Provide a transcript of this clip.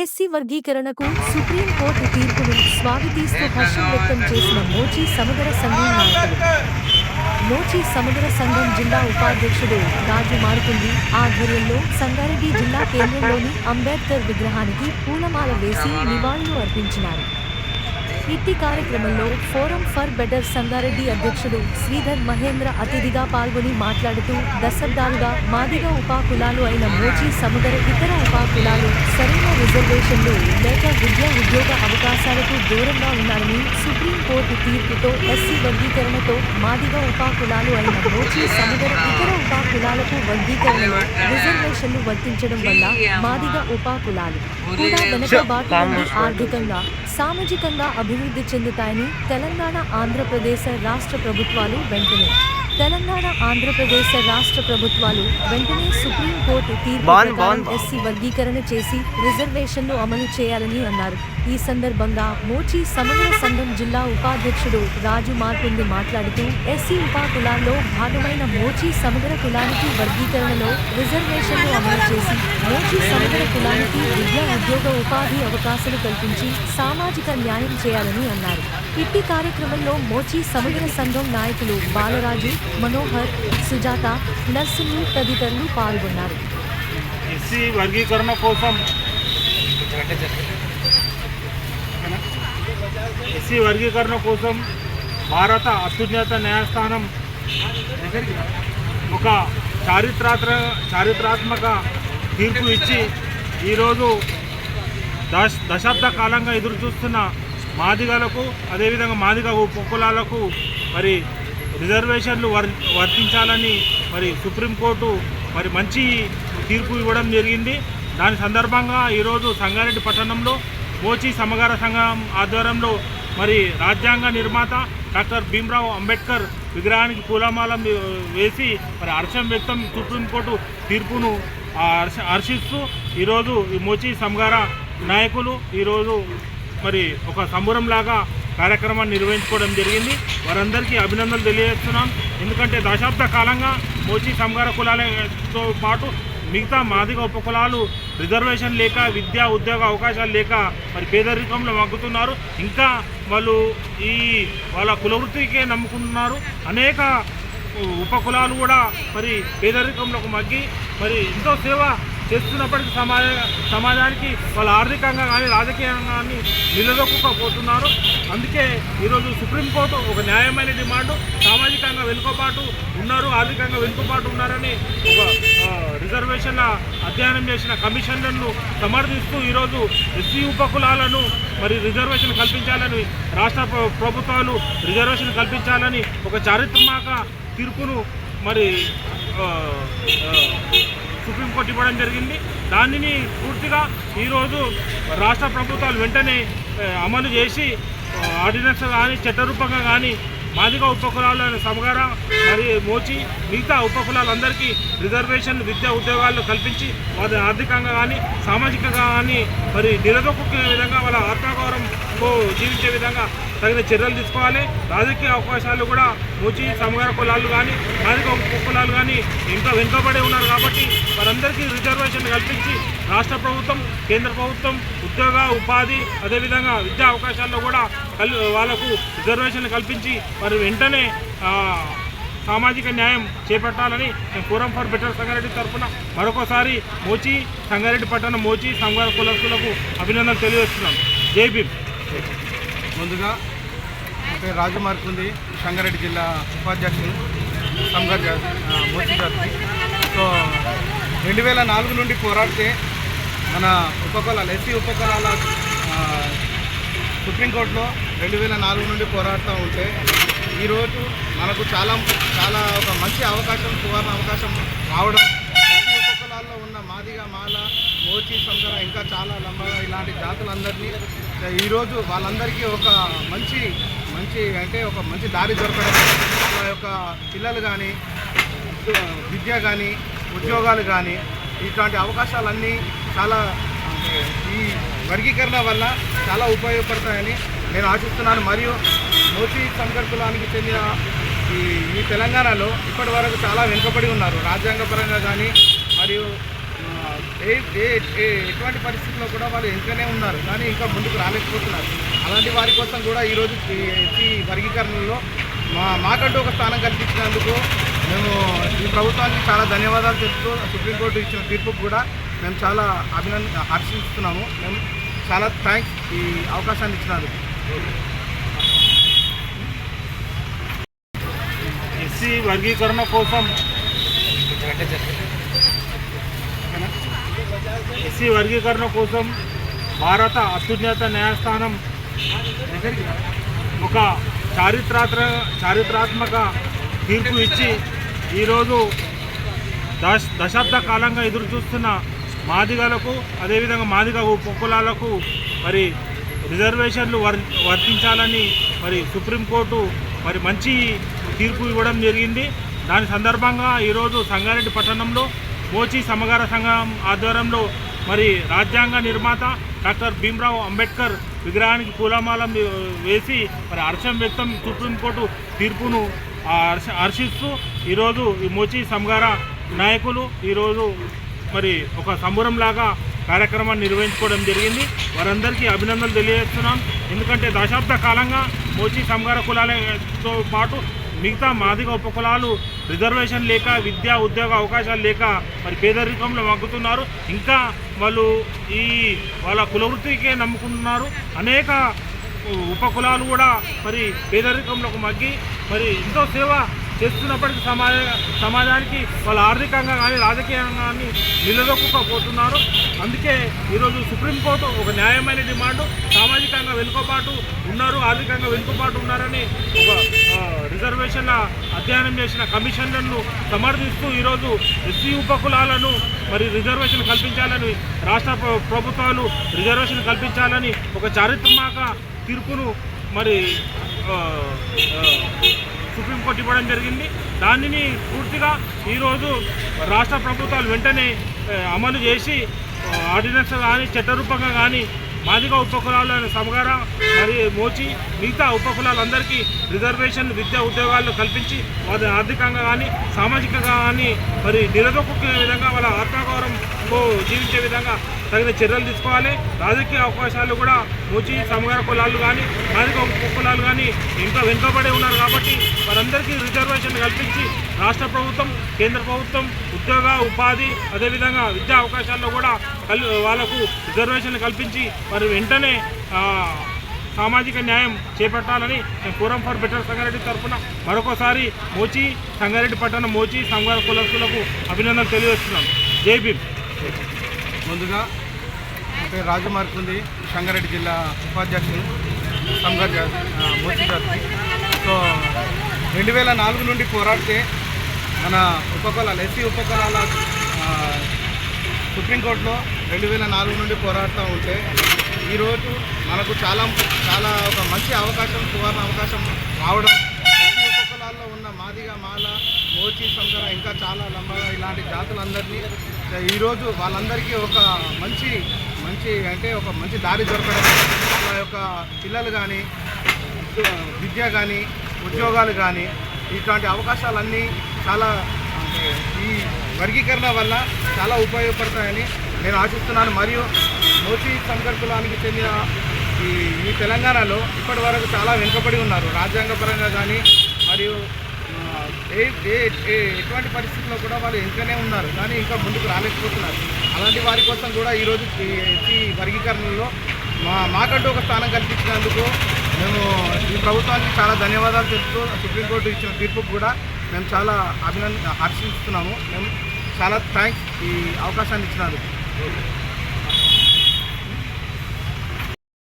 SC వర్గీకరణకు supreme court తీర్పును స్వాగతిస్తూ హర్షం వ్యక్తం చేసిన మోచీ సమగర సంఘం నాయకులు మోచీ సమగ్ర సంఘం జిల్లా ఉపాధ్యక్షుడు రాజు మారుతుంది. ఆధ్వర్యంలో సంగారెడ్డి జిల్లా కేంద్రంలోని అంబేద్కర్ విగ్రహానికి పూలమాల వేసి నివాళులు అర్పించినారు. ఇట్టి కార్యక్రమంలో ఫోరం ఫర్ బెటర్ సంగారెడ్డి అధ్యక్షుడు శ్రీధర్ మహేంద్ర అతిథిగా పాల్గొని మాట్లాడుతూ దశాబ్దాలుగా మాదిగ ఉపా కులాలు అయిన మోచి సముదర ఇతర ఉపా కులాలు సరైన రిజర్వేషన్లు లేక విద్యా ఉద్యోగ అవకాశాలకు దూరంగా ఉన్నారని సుప్రీంకోర్టు తీర్పుతో ఎస్సీ వర్గీకరణతో మాదిగ ఉపా కులాలు అయిన మోచీ సముదర ఇతర ఉపా కులాలకు వర్గీకరణలో రిజర్వేషన్లు వర్తించడం వల్ల మాదిగ ఉపా కులాలు కూడా వెనుకబాటు నుండి ఆర్థికంగా సామాజికంగా అభివృద్ధి చెందుతాయని తెలంగాణ ఆంధ్రప్రదేశ్ రాష్ట్ర ప్రభుత్వాలు వెంటనే తెలంగాణ ఆంధ్రప్రదేశ్ రాష్ట్ర ప్రభుత్వాలు వెంటనే సుప్రీంకోర్టు తీర్పు ఎస్సీ వర్గీకరణ చేసి రిజర్వేషన్లు అమలు చేయాలని అన్నారు. ఈ సందర్భంగా మోచీ సమగ్ర సంఘం జిల్లా ఉపాధ్యక్షుడు రాజు మార్కుంది మాట్లాడుతూ ఎస్సీ ఉపా కులాల్లో భాగమైన మోచీ సమగ్ర కులానికి వర్గీకరణలో రిజర్వేషన్లు అమలు చేసి మోచీ సమగ్ర కులానికి విద్యా ఉద్యోగ ఉపాధి అవకాశాలు కల్పించి సామాజిక న్యాయం చేయాలని అన్నారు. ఇట్టి కార్యక్రమంలో మోచీ సమగ్ర సంఘం నాయకులు బాలరాజు మనోహర్ సుజాత నర్సింగ్ తదితరులు పాల్గొన్నారు ఎస్సీ వర్గీకరణ కోసం ఎస్సీ వర్గీకరణ కోసం భారత అత్యున్నత న్యాయస్థానం ఒక చారిత్రాత్ర చారిత్రాత్మక తీర్పు ఇచ్చి ఈరోజు దశ దశాబ్ద కాలంగా ఎదురు చూస్తున్న మాదిగలకు అదేవిధంగా మాదిగ ఉపకులాలకు మరి రిజర్వేషన్లు వర్ వర్తించాలని మరి సుప్రీంకోర్టు మరి మంచి తీర్పు ఇవ్వడం జరిగింది. దాని సందర్భంగా ఈరోజు సంగారెడ్డి పట్టణంలో మోచి సమగార సంఘం ఆధ్వర్యంలో మరి రాజ్యాంగ నిర్మాత డాక్టర్ భీమ్రావ్ అంబేద్కర్ విగ్రహానికి పూలమాలం వేసి మరి హర్షం వ్యక్తం సుప్రీంకోర్టు తీర్పును ఆ హర్ష హర్షిస్తూ ఈరోజు ఈ మోచి సమగార నాయకులు ఈరోజు మరి ఒక సంబురంలాగా కార్యక్రమాన్ని నిర్వహించుకోవడం జరిగింది. వారందరికీ అభినందనలు తెలియజేస్తున్నాం. ఎందుకంటే దశాబ్ద కాలంగా మోచి సంగార కులాలతో పాటు మిగతా మాదిగ ఉపకులాలు రిజర్వేషన్ లేక విద్యా ఉద్యోగ అవకాశాలు లేక మరి పేదరికంలో మగ్గుతున్నారు. ఇంకా వాళ్ళు ఈ వాళ్ళ కులవృత్తికే నమ్ముకుంటున్నారు. అనేక ఉపకులాలు కూడా మరి పేదరికంలోకి మగ్గి మరి ఎంతో సేవ చేస్తున్నప్పటికీ సమాజ సమాజానికి వాళ్ళు ఆర్థికంగా కానీ రాజకీయంగా కానీ నిలదొక్కుపోతున్నారు అందుకే ఈరోజు సుప్రీంకోర్టు ఒక న్యాయమైన డిమాండ్ సామాజికంగా వెనుకబాటు ఉన్నారు ఆర్థికంగా వెనుకబాటు ఉన్నారని ఒక రిజర్వేషన్ల అధ్యయనం చేసిన కమిషన్లను సమర్థిస్తూ ఈరోజు ఎస్సీ ఉపకులాలను మరి రిజర్వేషన్ కల్పించాలని రాష్ట్ర ప్రభుత్వాలు రిజర్వేషన్ కల్పించాలని ఒక చారిత్రాత్మక తీర్పును మరి సుప్రీంకోర్టు ఇవ్వడం జరిగింది. దానిని పూర్తిగా ఈరోజు రాష్ట్ర ప్రభుత్వాలు వెంటనే అమలు చేసి ఆర్డినెన్స్ కానీ చట్టరూపంగా కానీ మాదిగ ఉపకులాలను సమగార మరి మోచి మిగతా ఉపకులాలందరికీ రిజర్వేషన్ విద్యా ఉద్యోగాలు కల్పించి వారి ఆర్థికంగా కానీ సామాజికంగా కానీ మరి నిలదొక్కునే విధంగా వాళ్ళ ఆత్మగౌరవం జీవించే విధంగా తగిన చర్యలు తీసుకోవాలి. రాజకీయ అవకాశాలు కూడా మోచి సమగార కులాలు కానీ మాదిగ కులాలు కానీ ఇంకా వెనుకబడి ఉన్నారు కాబట్టి వారందరికీ రిజర్వేషన్ కల్పించి రాష్ట్ర ప్రభుత్వం కేంద్ర ప్రభుత్వం ఉద్యోగ ఉపాధి అదేవిధంగా విద్యా అవకాశాల్లో కూడా కల్ వాళ్ళకు రిజర్వేషన్ కల్పించి వారు వెంటనే సామాజిక న్యాయం చేపట్టాలని మేము ఫోరం ఫర్ బెటర్ సంగారెడ్డి తరఫున మరొకసారి మోచి సంగారెడ్డి పట్టణం మోచి సంగార కులస్తులకు అభినందనలు తెలియజేస్తున్నాం. జై భీమ్. ముందుగా నా పేరు రాజు మార్కుంది సంగారెడ్డి జిల్లా ఉపాధ్యక్షుడు సంఘర్ జా- జాతి సో రెండు వేల నాలుగు నుండి పోరాడితే మన ఉపకులాలు ఎస్సీ ఉపకులాల సుప్రీంకోర్టులో రెండు వేల నాలుగు నుండి పోరాడుతూ ఉంటే ఈరోజు మనకు చాలా చాలా ఒక మంచి అవకాశం సువర్ణ అవకాశం రావడం. ఎస్సీ ఉపకులాల్లో ఉన్న మాదిగా మాల మోచి సంగర ఇంకా చాలా లంబ ఇలాంటి జాతులందరినీ ఈరోజు వాళ్ళందరికీ ఒక మంచి మంచి అంటే ఒక మంచి దారి దొరకడం వాళ్ళ యొక్క పిల్లలు కానీ విద్య కానీ ఉద్యోగాలు కానీ ఇట్లాంటి అవకాశాలన్నీ చాలా ఈ వర్గీకరణ వల్ల చాలా ఉపయోగపడతాయని నేను ఆశిస్తున్నాను. మరియు మోచి సంకర్ కులానికి చెందిన ఈ ఈ తెలంగాణలో ఇప్పటి వరకు చాలా వెనుకబడి ఉన్నారు. రాజ్యాంగపరంగా కానీ మరియు ఎటువంటి పరిస్థితుల్లో కూడా వాళ్ళు వెనుకనే ఉన్నారు కానీ ఇంకా ముందుకు రాలేకపోతున్నారు. అలాంటి వారి కోసం కూడా ఈరోజు ఈ ఎస్సీ వర్గీకరణలో మా మాకంటూ ఒక స్థానం కల్పించినందుకు మేము ఈ ప్రభుత్వానికి చాలా ధన్యవాదాలు చెప్తూ సుప్రీంకోర్టు ఇచ్చిన తీర్పుకు కూడా మేము చాలా అభినంద హర్షిస్తున్నాము మేము చాలా థ్యాంక్స్ ఈ అవకాశాన్ని ఇచ్చినందుకు. ఎస్సీ వర్గీకరణ కోసం ఎస్సీ వర్గీకరణ కోసం భారత అత్యున్నత న్యాయస్థానం ఒక చారిత్రాత్ర చారిత్రాత్మక తీర్పు ఇచ్చి ఈరోజు దశ దశాబ్ద కాలంగా ఎదురు చూస్తున్న మాదిగలకు అదేవిధంగా మాదిగ ఉపకులాలకు మరి రిజర్వేషన్లు వర్ వర్తించాలని మరి సుప్రీంకోర్టు మరి మంచి తీర్పు ఇవ్వడం జరిగింది. దాని సందర్భంగా ఈరోజు సంగారెడ్డి పట్టణంలో మోచి సమగార సంఘం ఆధ్వర్యంలో మరి రాజ్యాంగ నిర్మాత డాక్టర్ భీమ్రావ్ అంబేద్కర్ విగ్రహానికి పూలమాలం వేసి మరి హర్షం వ్యక్తం సుప్రీంకోర్టు తీర్పును ఆ హర్ష హర్షిస్తూ ఈరోజు ఈ మోచి సంగార నాయకులు ఈరోజు మరి ఒక సంబురంలాగా కార్యక్రమాన్ని నిర్వహించుకోవడం జరిగింది. వారందరికీ అభినందనలు తెలియజేస్తున్నాం. ఎందుకంటే దశాబ్ద కాలంగా మోచి సంగార కులాలతో పాటు మిగతా మాదిగ ఉపకులాలు రిజర్వేషన్ లేక విద్యా ఉద్యోగ అవకాశాలు లేక మరి పేదరికంలో మగ్గుతున్నారు. ఇంకా వాళ్ళు ఈ వాళ్ళ కులవృత్తికే నమ్ముకుంటున్నారు. అనేక ఉపకులాలు కూడా మరి పేదరికంలోకి మగ్గి మరి ఎంతో సేవ చేస్తున్నప్పటికీ సమాజ సమాజానికి వాళ్ళు ఆర్థికంగా కానీ రాజకీయంగా కానీ నిలదొక్కుపోతున్నారు అందుకే ఈరోజు సుప్రీంకోర్టు ఒక న్యాయమైన డిమాండ్ సామాజికంగా వెనుకబాటు ఉన్నారు ఆర్థికంగా వెనుకబాటు ఉన్నారని ఒక రిజర్వేషన్ల అధ్యయనం చేసిన కమిషన్లను సమర్థిస్తూ ఈరోజు ఎస్సీ ఉపకులాలను మరి రిజర్వేషన్ కల్పించాలని రాష్ట్ర ప్రభుత్వాలు రిజర్వేషన్ కల్పించాలని ఒక చారిత్రాత్మక తీర్పును మరి సుప్రీంకోర్టు ఇవ్వడం జరిగింది. దానిని పూర్తిగా ఈరోజు రాష్ట్ర ప్రభుత్వాలు వెంటనే అమలు చేసి ఆర్డినెన్స్ కానీ చట్టరూపంగా కానీ మాదిగ ఉపకులాలను సమగార మరి మోచి మిగతా ఉపకులాలందరికీ రిజర్వేషన్ విద్యా ఉద్యోగాలు కల్పించి వారి ఆర్థికంగా కానీ సామాజికంగా కానీ మరి నిలదొక్కునే విధంగా వాళ్ళ ఆత్మగౌరవం జీవించే విధంగా తగిన చర్యలు తీసుకోవాలి. రాజకీయ అవకాశాలు కూడా మోచి సమగార కులాలు కానీ మాదిగ కులాలు కానీ ఇంకా వెనుకబడి ఉన్నారు కాబట్టి వారందరికీ రిజర్వేషన్ కల్పించి రాష్ట్ర ప్రభుత్వం కేంద్ర ప్రభుత్వం ఉద్యోగ ఉపాధి అదేవిధంగా విద్యా అవకాశాల్లో కూడా కల్ వాళ్ళకు రిజర్వేషన్ కల్పించి వారు వెంటనే సామాజిక న్యాయం చేపట్టాలని మేము ఫోరం ఫర్ బెటర్ సంగారెడ్డి తరఫున మరొకసారి మోచి సంగారెడ్డి పట్టణం మోచి సంగార కులస్తులకు అభినందనలు తెలియజేస్తున్నాం జై భీమ్. ముందుగా నా పేరు రాజు మార్కుంది సంగారెడ్డి జిల్లా ఉపాధ్యక్షులు సంఘర్ జా- జాతి సో రెండు వేల నాలుగు నుండి పోరాడితే మన ఉపకులాలు ఎస్సీ ఉపకులాల సుప్రీంకోర్టులో రెండు వేల నాలుగు నుండి పోరాడుతూ ఉంటే ఈరోజు మనకు చాలా చాలా ఒక మంచి అవకాశం సువర్ణ అవకాశం రావడం ఎస్సీ ఉపకులాల్లో ఉన్న మాదిగా మాల మోచి సంకర ఇంకా చాలా లంబ ఇలాంటి జాతులందరినీ ఈరోజు వాళ్ళందరికీ ఒక మంచి మంచి అంటే ఒక మంచి దారి దొరకడం వాళ్ళ యొక్క పిల్లలు కానీ విద్య కానీ ఉద్యోగాలు కానీ ఇట్లాంటి అవకాశాలన్నీ చాలా ఈ వర్గీకరణ వల్ల చాలా ఉపయోగపడతాయని నేను ఆశిస్తున్నాను. మరియు మోచి సంకర్ కులానికి చెందిన ఈ ఈ తెలంగాణలో ఇప్పటి వరకు చాలా వెనుకబడి ఉన్నారు. రాజ్యాంగపరంగా కానీ మరియు ఎటువంటి పరిస్థితుల్లో కూడా వాళ్ళు వెనుకనే ఉన్నారు కానీ ఇంకా ముందుకు రాలేకపోతున్నారు. అలాంటి వారి కోసం కూడా ఈరోజు ఈ వర్గీకరణలో మా మాకంటూ ఒక స్థానం కల్పించినందుకు మేము ఈ ప్రభుత్వానికి చాలా ధన్యవాదాలు చెప్తూ సుప్రీంకోర్టు ఇచ్చిన తీర్పుకు కూడా మేము చాలా అభినంద హర్షిస్తున్నాము మేము చాలా థ్యాంక్స్ ఈ అవకాశాన్ని ఇచ్చినందుకు.